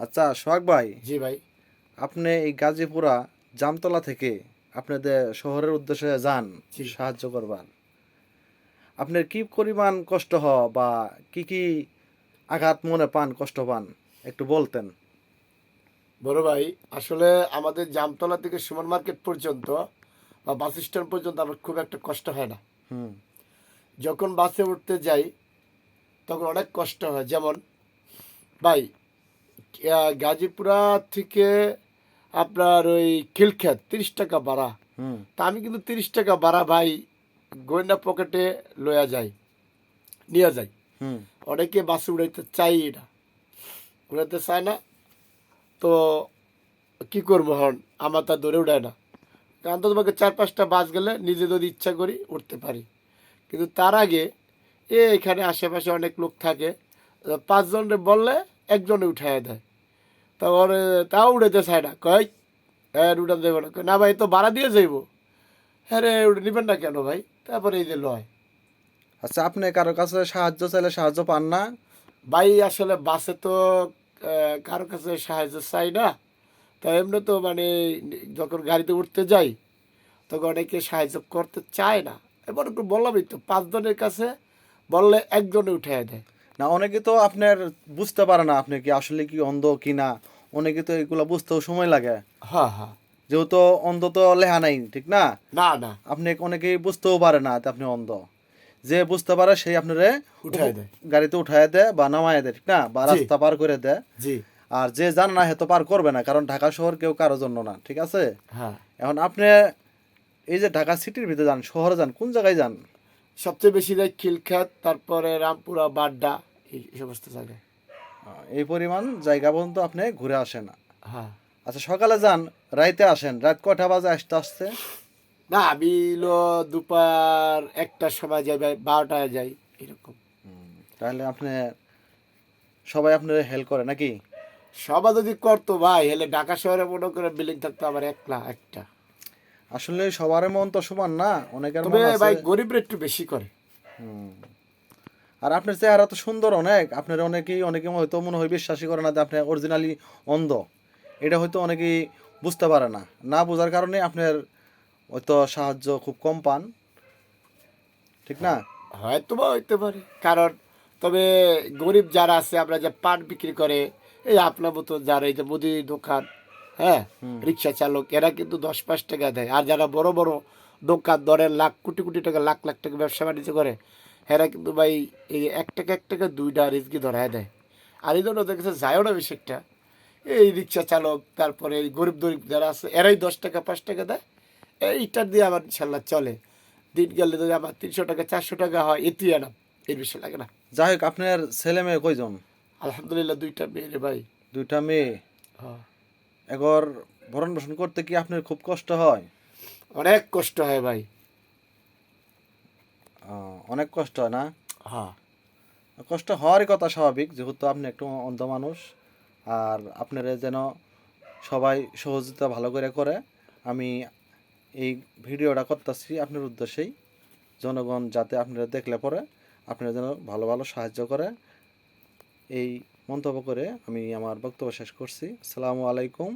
আচ্ছা সোহাগ ভাই। জি ভাই। আপনি এই গাজীপুরা জামতলা থেকে আপনাদের শহরের উদ্দেশ্যে যান। সাহায্য করবার। আপনার কি পরিমাণ কষ্ট হ বা কি কি আঘাত মনে পান কষ্ট পান? একটু বলতেন। বড় ভাই আসলে আমাদের জামতলা থেকে সুমন মার্কেট পর্যন্ত বা বাস স্ট্যান্ড পর্যন্ত আমার খুব একটা কষ্ট হয় না। হুম। যখন বাসে উঠতে যাই তখন অনেক কষ্ট হয়। যেমন ভাই গাজীপুরা থেকে আপনার ওই খিলখ্যাত তিরিশ টাকা ভাড়া। হুম। তা আমি কিন্তু তিরিশ টাকা ভাড়া ভাই গোয়েন্দা পকেটে লয়া যাই নিয়ে যাই। হুম। অনেকে বাসে উড়াইতে চাই না। উড়াইতে চায় না। তো কি করব হন আমার তা দৌড়ে উড়ায় না। কারণ তো তোমাকে চার পাঁচটা বাস গেলে নিজে যদি ইচ্ছা করি উঠতে পারি। কিন্তু তার আগে এ এখানে আশেপাশে অনেক লোক থাকে। পাঁচজনে বললে একজনে উঠায় দেয়। তারপরে তাও উড়াইতে চায় না। কয় হ্যাঁ উঠান দেবে না। না ভাই তো ভাড়া দিয়ে যাইব। হ্যাঁ রে উঠে নেবেন না কেন ভাই? তারপরে এই যে লয়। আচ্ছা আপনি কারও কাছে সাহায্য চাইলে সাহায্য পান না? ভাই আসলে বাসে তো কারও কাছে সাহায্য চাই না। তা এমনি তো মানে যখন গাড়িতে উঠতে যাই তখন অনেকে সাহায্য করতে চায় না। এবার একটু বললামই তো পাঁচজনের কাছে বললে একজনে উঠে দেয়। না অনেকে তো আপনার বুঝতে পারে না আপনি কি আসলে কি অন্ধ কি না। অনেকে তো এগুলো বুঝতেও সময় লাগে। হ্যাঁ হ্যাঁ যেহেতু অন্ধ তো লেহা নাই ঠিক না? না না। আপনি অনেকেই বুঝতেও পারে না আপনি অন্ধ। যে বুঝতে পারে সেই আপনারে উঠায় দেয়। গাড়িতে উঠায় দেয় বা নামায় দেয় ঠিক না? বা রাস্তা পার করে দেয়। জি। আর যে জানে না হেতো পার করবে না কারণ ঢাকা শহর কেউ কারও জন্য না ঠিক আছে? হ্যাঁ এখন আপনি এই যে ঢাকা সিটির ভিতরে যান শহরে যান কোন জায়গায় যান? সবচেয়ে বেশি দেয় খিলখ্যাত তারপরে রামপুরা বাড্ডা। এই সমস্ত জায়গায় এই পরিমাণ জায়গা পর্যন্ত আপনি ঘুরে আসেন হ্যাঁ। আচ্ছা সকালে যান রাইতে আসেন রাত কয়টা বাজে আসতে আসতে না আমি হলো দুপার একটার সময় যাই বারোটায় যাই এরকম। তাহলে আপনি সবাই আপনার হেল্প করে নাকি? সবাই যদি করতো ভাই হলে ঢাকা শহরে মনে করে বিল্ডিং থাকতো আমার একলা একটা। আসলে সবার মন তো সমান না অনেকের ভাই গরিবরা একটু বেশি করে। হুম। আর আপনার চেহারা তো সুন্দর অনেক। আপনার অনেকেই অনেকে হয়তো মনে হয় বিশ্বাসই করে না যে আপনি অরিজিনালি অন্ধ। এটা হয়তো অনেকেই বুঝতে পারে না। না বোঝার কারণে আপনার হয়তো সাহায্য খুব কম পান। ঠিক না? হয়তো বা হইতে পারে। কারণ তবে গরিব যারা আছে আমরা যে পাট বিক্রি করে এই আপনার মতো যারা এই যে মুদির দোকান হ্যাঁ রিক্সা চালক এরা কিন্তু দশ পাঁচ টাকা দেয়। আর যারা বড় বড় দোকান ধরেন লাখ কোটি কোটি টাকা লাখ লাখ টাকা ব্যবসা বাণিজ্য করে এরা কিন্তু ভাই এই এক টাকা এক টাকা দুইটা রিস্কি ধরায় দেয়। আর এই জন্য দেখেছে যায়ও না বেশি একটা এই রিক্সা চালক তারপরে এই গরিব গরিব যারা আছে এরাই দশ টাকা পাঁচ টাকা দেয়। এইটার দিয়ে আমার ইনশাল্লাহ চলে। দিন গেলে যদি আমার তিনশো টাকা চারশো টাকা হয় এতুই আনাম এর বেশি লাগে না। যাই হোক আপনার ছেলে মেয়ে কয়জন? আলহামদুলিল্লাহ দুইটা মেয়ে রে ভাই। দুইটা মেয়ে? হ্যাঁ। এগর ভরণ পোষণ করতে কি আপনার খুব কষ্ট হয়? অনেক কষ্ট হয় ভাই। অনেক কষ্ট হয় না? হ্যাঁ। কষ্ট হওয়ারই কথা স্বাভাবিক যেহেতু আপনি একটু অন্ধ মানুষ আর আপনারা যেন সবাই সহযোগিতা ভালো করে করে আমি এই ভিডিওটা করতেছি আপনার উদ্দেশ্যেই। জনগণ যাতে আপনারা দেখলে পরে আপনারা যেন ভালো ভালো সাহায্য করে। এই মন্তব্য করে আমি আমার বক্তব্য শেষ করছি। আসসালামু আলাইকুম।